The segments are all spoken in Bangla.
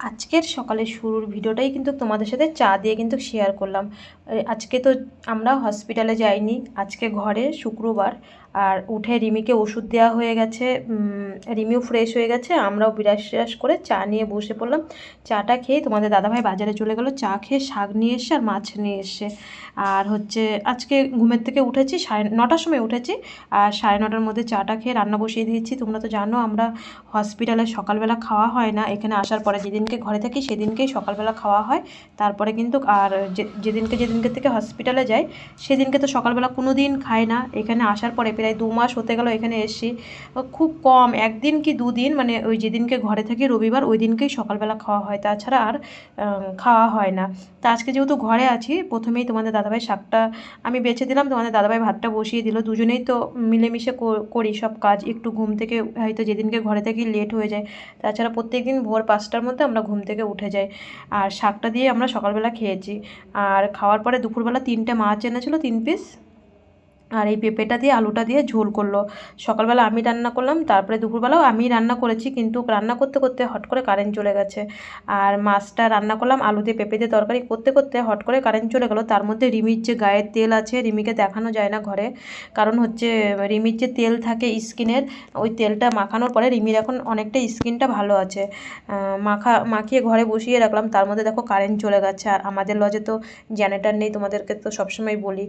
আজকের সকালের শুরুর ভিডিওটাই কিন্তু তোমাদের সাথে চা দিয়ে কিন্তু শেয়ার করলাম। আজকে তো আমরা হসপিটালে যাইনি। আজকে ঘরে শুক্রবার। আর উঠে রিমিকে ওষুধ দেওয়া হয়ে গেছে। রিমিও ফ্রেশ হয়ে গেছে। আমরাও বিরাস বিরাস করে চা নিয়ে বসে পড়লাম। চাটা খেয়ে তোমাদের দাদাভাই বাজারে চলে গেলো। চা খেয়ে শাক নিয়ে এসছে আর মাছ নিয়ে এসছে। আর হচ্ছে আজকে ঘুমের থেকে উঠেছি, সাড়ে নটার সময় উঠেছি। আর সাড়ে নটার মধ্যে চাটা খেয়ে রান্না বসিয়ে দিয়েছি। তোমরা তো জানো আমরা হসপিটালে সকালবেলা খাওয়া হয় না। এখানে আসার পরে যেদিনকে ঘরে থাকি সেদিনকেই সকালবেলা খাওয়া হয়। তারপরে কিন্তু আর যেদিনকে যেদিনকে থেকে হসপিটালে যাই, সেদিনকে তো সকালবেলা কোনো দিন খাই না। এখানে আসার পরে প্রায় দু মাস হতে গেল এখানে এসছি। খুব কম, একদিন কি দুদিন মানে ওই যেদিনকে ঘরে থাকি রবিবার, ওই দিনকেই সকালবেলা খাওয়া হয়। তাছাড়া আর খাওয়া হয় না। তা আজকে যেহেতু ঘরে আছি, প্রথমেই তোমাদের দাদাভাই শাকটা আমি বেছে দিলাম। তোমাদের দাদাভাই ভাতটা বসিয়ে দিল। দুজনেই তো মিলেমিশে করি সব কাজ। একটু ঘুম থেকে হয়তো যেদিনকে ঘরে থাকি লেট হয়ে যায়। তাছাড়া প্রত্যেক দিন ভোর পাঁচটার মধ্যে আমরা ঘুম থেকে উঠে যাই। আর শাকটা দিয়ে আমরা সকালবেলা খেয়েছি। আর খাওয়ার পরে দুপুরবেলা তিনটে মাছ এনেছিল তিন পিস আর এই পেঁপেটা দিয়ে, আলুটা দিয়ে ঝোল করল। সকালবেলা আমি রান্না করলাম, তারপরে দুপুরবেলাও আমি রান্না করেছি, কিন্তু রান্না করতে করতে হট করে কারেন্ট চলে গেছে। আর মাছটা রান্না করলাম, আলু দিয়ে, পেঁপে দিয়ে তরকারি করতে করতে হট করে কারেন্ট চলে গেলো। তার মধ্যে রিমির যে গায়ের তেল আছে, রিমিকে দেখানো যায় না ঘরে। কারণ হচ্ছে, রিমির যে তেল থাকে স্কিনের, ওই তেলটা মাখানোর পরে রিমির এখন অনেকটা স্কিনটা ভালো আছে। মাখা, মাখিয়ে ঘরে বসিয়ে রাখলাম, তার মধ্যে দেখো কারেন্ট চলে গেছে। আর আমাদের লজে তো জেনারেটার নেই, তোমাদেরকে তো সবসময় বলি।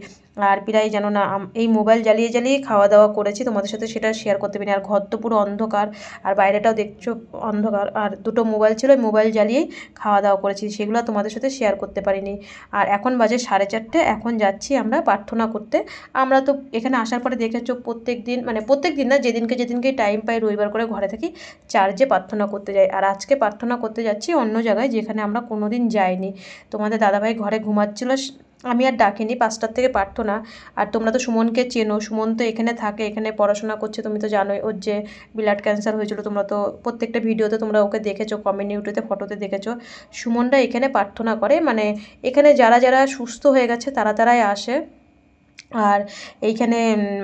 আর প্রায় যেন না এই মোবাইল জ্বালিয়ে জ্বালিয়ে খাওয়া দাওয়া করেছি, তোমাদের সাথে সেটা শেয়ার করতে পারিনি আর ঘর তো পুরো অন্ধকার, আর বাইরেটাও দেখছ অন্ধকার। আর দুটো মোবাইল ছিল মোবাইল জ্বালিয়েই খাওয়া দাওয়া করেছি, সেগুলো তোমাদের সাথে শেয়ার করতে পারিনি। আর এখন বাজে সাড়ে চারটে, এখন যাচ্ছি আমরা প্রার্থনা করতে। আমরা তো এখানে আসার পরে দেখেছ প্রত্যেক দিন মানে প্রত্যেক দিন না, যেদিনকে যেদিনকে টাইম পাই রবিবার করে ঘরে থাকি চার্জে প্রার্থনা করতে যাই। আর আজকে প্রার্থনা করতে যাচ্ছি অন্য জায়গায়, যেখানে আমরা কোনো দিন যাইনি। তোমাদের দাদাভাই ঘরে ঘুমাচ্ছিল আমি আর ডাকিনি, পাঁচটার থেকে প্রার্থনা আর তোমরা তো সুমনকে চেনো, সুমন তো এখানে থাকে, এখানে পড়াশোনা করছে, তুমি তো জানোই ওর যে ব্লাড ক্যান্সার হয়েছিল, তোমরা তো প্রত্যেকটা ভিডিওতে তোমরা ওকে দেখেছ কমিউনিটিতে ফটোতে দেখেছ। সুমনরা এখানে প্রার্থনা করে মানে এখানে যারা যারা সুস্থ হয়ে গেছে, তারা তারাই আসে। আর এইখানে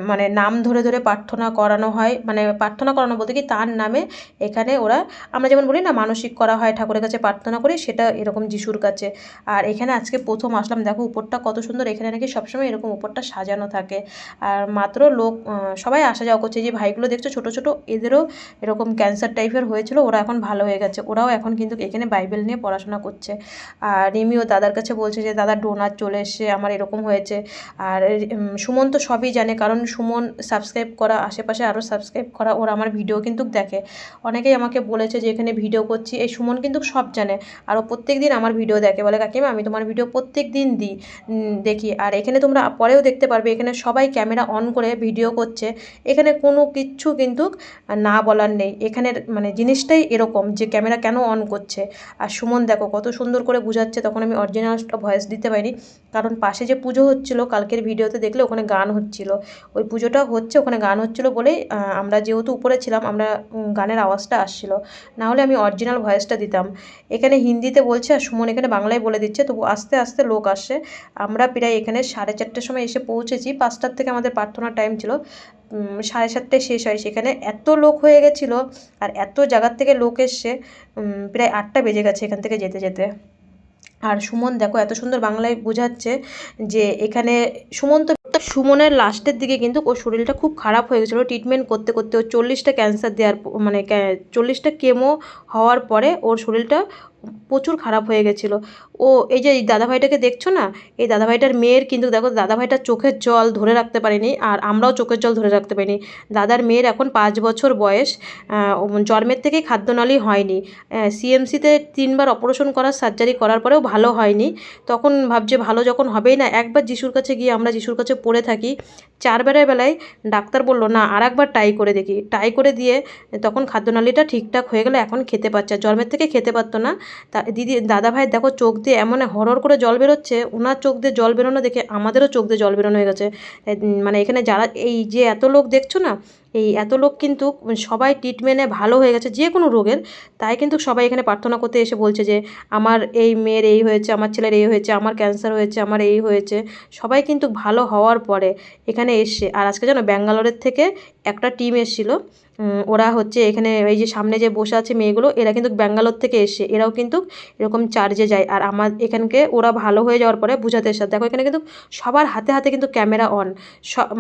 মানে নাম ধরে ধরে প্রার্থনা করানো হয়। মানে প্রার্থনা করানো বলতে কি, তার নামে এখানে ওরা, আমরা যেমন বলি না, মানসিক করা হয়, ঠাকুরের কাছে প্রার্থনা করি, সেটা এরকম যিশুর কাছে। আর এখানে আজকে প্রথম আসলাম, দেখো উপরটা কত সুন্দর, এখানে নাকি সবসময় এরকম উপরটা সাজানো থাকে। আর মাত্র লোক সবাই আসা যাওয়া করছে। যে ভাইগুলো দেখছ, ছোটো ছোটো, এদেরও এরকম ক্যান্সার টাইপের হয়েছিল, ওরা এখন ভালো হয়ে গেছে। ওরাও এখন কিন্তু এখানে বাইবেল নিয়ে পড়াশোনা করছে। আর রিমিও দাদার কাছে বলছে যে, দাদা ডোনার চলে এসছে, আমার এরকম হয়েছে। আর সুমন তো সবই জানে, কারণ সুমন সাবস্ক্রাইব করা, আশেপাশে আরও সাবস্ক্রাইব করা, ওরা আমার ভিডিও কিন্তু দেখে। অনেকেই আমাকে বলেছে যে, এখানে ভিডিও করছি। এই সুমন কিন্তু সব জানে। আর ও প্রত্যেক দিন আমার ভিডিও দেখে। বলে, কাকিমা, আমি তোমার ভিডিও প্রত্যেক দিন দিই দেখি। আর এখানে তোমরা পরেও দেখতে পারবে, এখানে সবাই ক্যামেরা অন করে ভিডিও করছে। এখানে কোনো কিচ্ছু কিন্তু না বলার নেই। এখানের মানে জিনিসটাই এরকম যে ক্যামেরা কেন অন করছে? আর সুমন দেখো, কত সুন্দর করে বুঝাচ্ছে। তখন আমি অরিজিনালটা ভয়েস দিতে পারিনি, কারণ পাশে যে পুজো হচ্ছিল, কালকের ভিডিওতে দেখলে ওখানে গান হচ্ছিল। ওই পুজোটা হচ্ছে, ওখানে গান হচ্ছিল বলেই আমরা যেহেতু উপরে ছিলাম, আমরা গানের আওয়াজটা আসছিল। না হলে আমি অরিজিনাল ভয়েসটা দিতাম। এখানে হিন্দিতে বলছে, আর সুমন এখানে বাংলায় বলে দিচ্ছে, তবু আস্তে আস্তে লোক আসছে আমরা প্রায় এখানে সাড়ে চারটের সময় এসে পৌঁছেছি, পাঁচটার থেকে আমাদের প্রার্থনার টাইম ছিল। সাড়ে সাতটায় শেষ হয়, সেখানে এত লোক হয়ে গেছিল, আর এত জায়গার থেকে লোক এসছে প্রায় আটটা বেজে গেছে এখান থেকে যেতে যেতে। আর সুমন দেখো, এত সুন্দর বাংলায় বোঝাচ্ছে যে এখানে, সুমন তো সুমনের লাস্টের দিকে কিন্তু ওর শরীরটা খুব খারাপ হয়ে গেছিল। ট্রিটমেন্ট করতে করতে ওর চল্লিশটা ক্যান্সার দেওয়ার মানে চল্লিশটা কেমো হওয়ার পরে ওর শরীরটা প্রচুর খারাপ হয়ে গেছিল। ও, এই যে এই দাদাভাইটাকে দেখছ না? এই দাদাভাইটার মেয়ের কিন্তু দেখো, দাদাভাইটার চোখের জল ধরে রাখতে পারেনি আর আমরাও চোখের জল ধরে রাখতে পারিনি। দাদার মেয়ের এখন পাঁচ বছর বয়স জন্মের থেকেই খাদ্যনালী হয়নি। সিএমসিতে তিনবার অপারেশন করার সার্জারি করার পরেও ভালো হয়নি। তখন ভাবছে ভালো যখন হবেই না, একবার যিশুর কাছে গিয়ে আমরা যিশুর কাছে পড়ে থাকি চারবেলার বেলায় ডাক্তার বলল, না আর একবার ট্রাই করে দেখি। ট্রাই করে দিয়ে তখন খাদ্যনালীটা ঠিকঠাক হয়ে গেলে, এখন খেতে পারছে জন্মের থেকে খেতে পারতো না। তা দিদি, দাদা ভাই, দেখো, চোখ দিয়ে এমন হরহর করে জল বেরোচ্ছে ওনার চোখ দিয়ে জল বেরোনো দেখে আমাদেরও চোখ দিয়ে জল বেরোনো হয়ে গেছে। মানে এখানে যারা, এই যে এত লোক দেখছ না এই এত লোক কিন্তু সবাই ট্রিটমেন্টে ভালো হয়ে গেছে, যে কোনো রোগের, তাই কিন্তু সবাই এখানে প্রার্থনা করতে এসে বলছে যে, আমার এই মেয়ের এই হয়েছে, আমার ছেলের এই হয়েছে, আমার ক্যান্সার হয়েছে, আমার এই হয়েছে। সবাই কিন্তু ভালো হওয়ার পরে এখানে এসে, আর আজকে যেন ব্যাঙ্গালোরের থেকে একটা টিম এসেছিল ওরা হচ্ছে এখানে এই যে সামনে যে বসে আছে মেয়েগুলো, এরা কিন্তু ব্যাঙ্গালোর থেকে এসে, এরাও কিন্তু এরকম চার্জে যায়। আর আমার এখানকে ওরা ভালো হয়ে যাওয়ার পরে বুঝাতে এসে দেখো এখানে কিন্তু সবার হাতে হাতে কিন্তু ক্যামেরা অন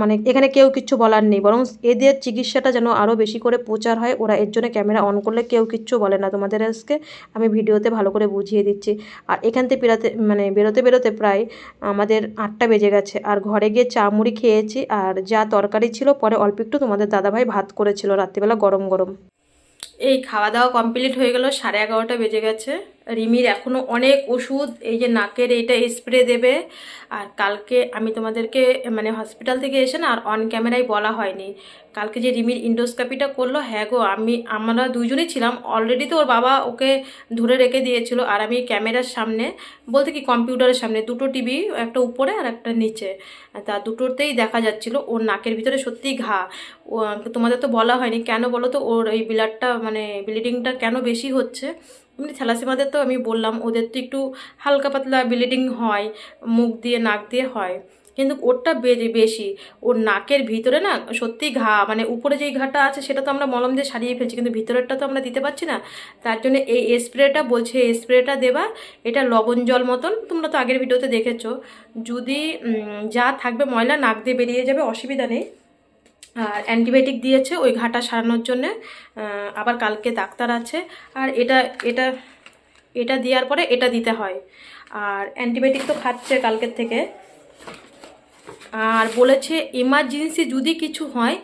মানে এখানে কেউ কিচ্ছু বলার নেই। বরং এদের চিকিৎসাটা যেন আরও বেশি করে প্রচার হয়, ওরা এর জন্য ক্যামেরা অন করলে কেউ কিচ্ছু বলে না। তোমাদের আজকে আমি ভিডিওতে ভালো করে বুঝিয়ে দিচ্ছি। আর এখান থেকে বেরোতে মানে বেরোতে বেরোতে প্রায় আমাদের আটটা বেজে গেছে। আর ঘরে গিয়ে চা মুড়ি খেয়েছি। আর যা তরকারি ছিল, পরে অল্প একটু তোমাদের দাদাভাই ভাত করেছিল রাত্রিবেলা গরম গরম। এই খাওয়া দাওয়া কমপ্লিট হয়ে গেল সাড়ে এগারোটা বেজে গেছে। রিমির এখনও অনেক ওষুধ, এই যে নাকের এইটা স্প্রে দেবে। আর কালকে আমি তোমাদেরকে মানে হসপিটাল থেকে এসে না আর অন ক্যামেরায় বলা হয়নি। কালকে যে রিমির ইন্ডোস্কোপিটা করল হ্যাঁ গো, আমি, আমরা দুজনেই ছিলাম। অলরেডি তো ওর বাবা ওকে ধরে রেখে দিয়েছিল আর আমি ক্যামেরার সামনে, বলতে কি কম্পিউটারের সামনে, দুটো টিভি একটা উপরে আর একটা নিচে। তা দুটোতেই দেখা যাচ্ছিল, ওর নাকের ভিতরে সত্যিই ঘা। তোমাদের তো বলা হয়নি, কেন বলো তো, ওর এই ব্লাডটা মানে ব্লিডিংটা কেন বেশি হচ্ছে? এমনি থ্যালাসেমাদের তো আমি বললাম, ওদের তো একটু হালকা পাতলা ব্লিডিং হয়, মুখ দিয়ে, নাক দিয়ে হয়। কিন্তু ওরটা বেশি ওর নাকের ভিতরে না সত্যি ঘা মানে উপরে যেই ঘাটা আছে সেটা তো আমরা মলম দিয়ে সারিয়ে ফেলছি, কিন্তু ভিতরেরটা তো আমরা দিতে পারছি না। তার জন্য এই স্প্রেটা বলছে, এই স্প্রেটা দেবা, এটা লবণ জল মতন, তোমরা তো আগের ভিডিওতে দেখেছ। যদি যা থাকবে ময়লা, নাক দিয়ে বেরিয়ে যাবে, অসুবিধা নেই। অ্যান্টিবায়োটিক দিয়েছে ওই ঘাটা সারানোর জন্যে। আবার কালকে ডাক্তার আছে। আর এটা এটা এটা দেওয়ার পরে এটা দিতে হয়। আর অ্যান্টিবায়োটিক তো খাচ্ছে কালকের থেকে। আর বলেছে ইমার্জেন্সি যদি কিছু হয়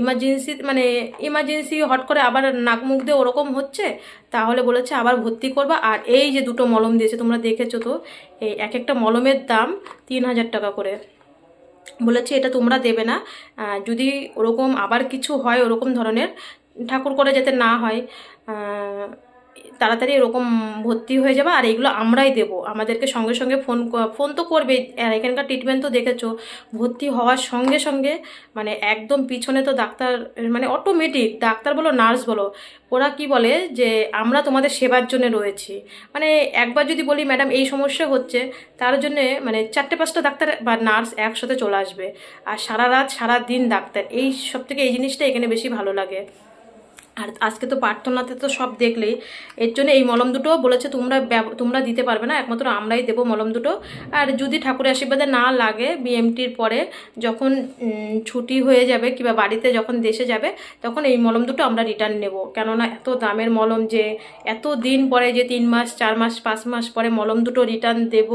ইমার্জেন্সি মানে ইমার্জেন্সি হট করে আবার নাক মুখ দিয়ে ওরকম হচ্ছে, তাহলে বলেছে আবার ভর্তি করবা। আর এই যে দুটো মলম দিয়েছে, তোমরা দেখেছ তো, এই এক একটা মলমের দাম তিন হাজার টাকা করে। বলেছে, এটা তোমরা দেবে না। যদি ওরকম আবার কিছু হয়, ওরকম ধরনের, ঠাকুর করে যাতে না হয় তাড়াতাড়ি এরকম ভর্তি হয়ে যাবে আর এগুলো আমরাই দেব। আমাদেরকে সঙ্গে সঙ্গে ফোন ফোন তো করবে। আর এখানকার ট্রিটমেন্ট তো দেখেছ। ভর্তি হওয়ার সঙ্গে সঙ্গে মানে একদম পিছনে তো ডাক্তার মানে অটোমেটিক ডাক্তার বলো নার্স বলো, ওরা কি বলে যে, আমরা তোমাদের সেবার জন্য রয়েছি। মানে একবার যদি বলি, ম্যাডাম, এই সমস্যা হচ্ছে। তার জন্যে মানে চারটে পাঁচটা ডাক্তার বা নার্স একসাথে চলে আসবে। আর সারা রাত, সারা দিন ডাক্তার। এই সব থেকে এই জিনিসটা এখানে বেশি ভালো লাগে। আর আজকে তো প্রার্থনাতে তো সব দেখলেই। এর জন্য এই মলম দুটো বলেছে তোমরা তোমরা দিতে পারবে না, একমাত্র আমরাই দেবো মলম দুটো। আর যদি ঠাকুরের আশীর্বাদে না লাগে বিএমটির পরে, যখন ছুটি হয়ে যাবে কিংবা বাড়িতে যখন দেশে যাবে, তখন এই মলম দুটো আমরা রিটার্ন নেব। কেননা এত দামের মলম যে, এত দিন পরে যে তিন মাস, চার মাস, পাঁচ মাস পরে মলম দুটো রিটার্ন দেব,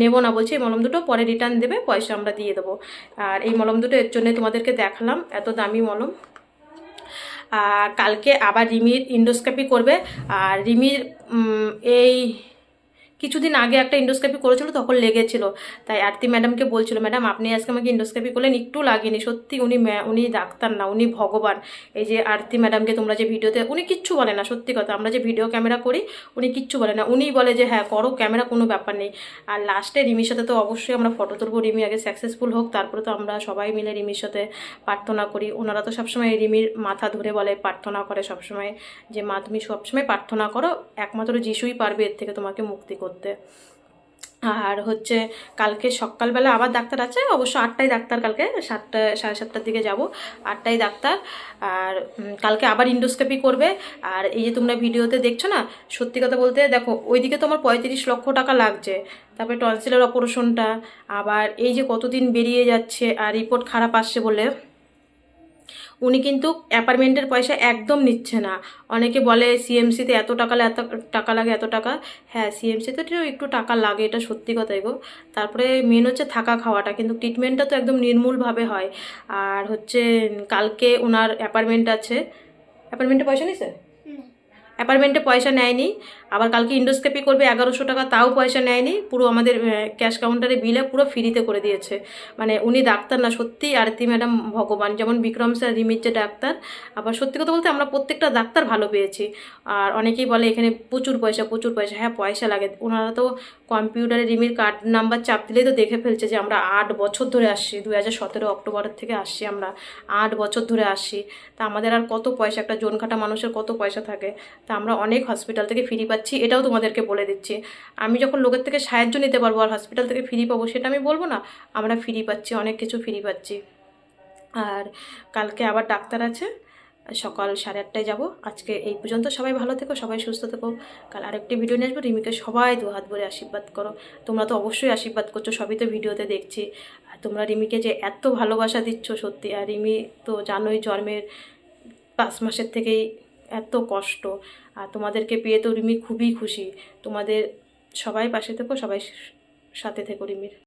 নেব না বলছি, এই মলম দুটো পরে রিটার্ন দেবে, পয়সা আমরা দিয়ে দেবো। আর এই মলম দুটো এর জন্য তোমাদেরকে দেখালাম, এত দামি মলম। কালকে আবার রিমির ইন্ডোস্কোপি করবে। আর রিমির এই কিছুদিন আগে একটা ইন্ডোস্কোপি করেছিল, তখন লেগেছিল। তাই আরতি ম্যাডামকে বলছিল, ম্যাডাম, আপনি আজকে আমাকে ইন্ডোস্কোপি করলেন একটু লাগেনি। সত্যি উনি উনি ডাক্তার না, উনি ভগবান। এই যে আরতি ম্যাডামকে তোমরা যে ভিডিওতে, উনি কিচ্ছু বলে না, সত্যি কথা। আমরা যে ভিডিও ক্যামেরা করি, উনি কিচ্ছু বলে না। উনিই বলে যে হ্যাঁ করো ক্যামেরা কোনো ব্যাপার নেই। আর লাস্টে রিমির সাথে তো অবশ্যই আমরা ফটো তুলবো। রিমি আগে সাকসেসফুল হোক, তারপরে তো আমরা সবাই মিলে রিমির সাথে প্রার্থনা করি। ওনারা তো সবসময় রিমির মাথা ধরে বলে, প্রার্থনা করে সবসময় যে, মা, তুমি সবসময় প্রার্থনা করো। একমাত্র যিশুই পারবে, এর থেকে তোমাকে মুক্তি করতে। আর হচ্ছে কালকে সকালবেলা আবার ডাক্তার আছে, অবশ্য আটটায় ডাক্তার কালকে, সাতটা, সাড়ে সাতটার দিকে যাব। আটটায় ডাক্তার, আর কালকে আবার ইন্ডোস্কোপি করবে। আর এই যে তোমরা ভিডিওতে দেখছ না, সত্যি কথা বলতে দেখো, ওইদিকে তোমার পঁয়ত্রিশ লক্ষ টাকা লাগছে। তারপরে টনসিলের অপারেশনটা আবার এই যে কতদিন বেরিয়ে যাচ্ছে, আর রিপোর্ট খারাপ আসছে বলে। উনি কিন্তু অ্যাপার্টমেন্টের পয়সা একদম নিচ্ছে না। অনেকে বলে সিএমসিতে এত টাকা এত টাকা লাগে, এত টাকা? হ্যাঁ সিএমসিতে একটু টাকা লাগে, এটা সত্যি কথাই গো। তারপরে মেন হচ্ছে থাকা খাওয়াটা, কিন্তু ট্রিটমেন্টটা তো একদম নির্মূলভাবে হয়। আর হচ্ছে, কালকে ওনার অ্যাপার্টমেন্ট আছে। অ্যাপার্টমেন্টে পয়সা নিছে? অ্যাপার্টমেন্টে পয়সা নেয়নি, আবার কালকে ইন্ডোস্কোপি করবে এগারোশো টাকা, তাও পয়সা নেয়নি, পুরো আমাদের ক্যাশ কাউন্টারে বিলে পুরো ফ্রিতে করে দিয়েছে। মানে উনি ডাক্তার না, সত্যি আরতি ম্যাডাম ভগবান, যেমন বিক্রম স্যার, রিমির যে ডাক্তার, আবার সত্যি কথা বলতে আমরা প্রত্যেকটা ডাক্তার ভালো পেয়েছি। আর অনেকেই বলে এখানে প্রচুর পয়সা প্রচুর পয়সা হ্যাঁ পয়সা লাগে। ওনারা তো কম্পিউটারে রিমির কার্ড নাম্বার চাপ দিলেই তো দেখে ফেলছে যে আমরা আট বছর ধরে আসছি দু হাজার সতেরো অক্টোবরের থেকে আসছি আমরা, আট বছর ধরে আসছি। তা আমাদের আর কত পয়সা, একটা জোনখাটা মানুষের কত পয়সা থাকে? তা আমরা অনেক হসপিটাল থেকে ফ্রি পাচ্ছি, এটাও তোমাদেরকে বলে দিচ্ছি। আমি যখন লোকের থেকে সাহায্য নিতে পারব আর হসপিটাল থেকে ফ্রি পাবো, সেটা আমি বলব না, আমরা ফ্রি পাচ্ছি, অনেক কিছু ফ্রি পাচ্ছি। আর কালকে আবার ডাক্তার আছে, সকাল সাড়ে আটটায় যাব। আজকে এই পর্যন্ত সবাই ভালো থেকো, সবাই সুস্থ থেকো। কাল আরেকটি ভিডিও নিয়ে আসব, রিমিকে সবাই দু হাত ভরে আশীর্বাদ করো। তোমরা তো অবশ্যই আশীর্বাদ করছ, সবই তো ভিডিওতে দেখছি। আর তোমরা রিমিকে যে এত ভালোবাসা দিচ্ছ সত্যি, আর রিমি তো জানোই জন্মের পাঁচ মাসের থেকেই এত কষ্ট। আর তোমাদেরকে পেয়ে তো রিমি খুবই খুশি। তোমাদের সবাই পাশে থেকো, সবাই সাথে থেকো রিমির।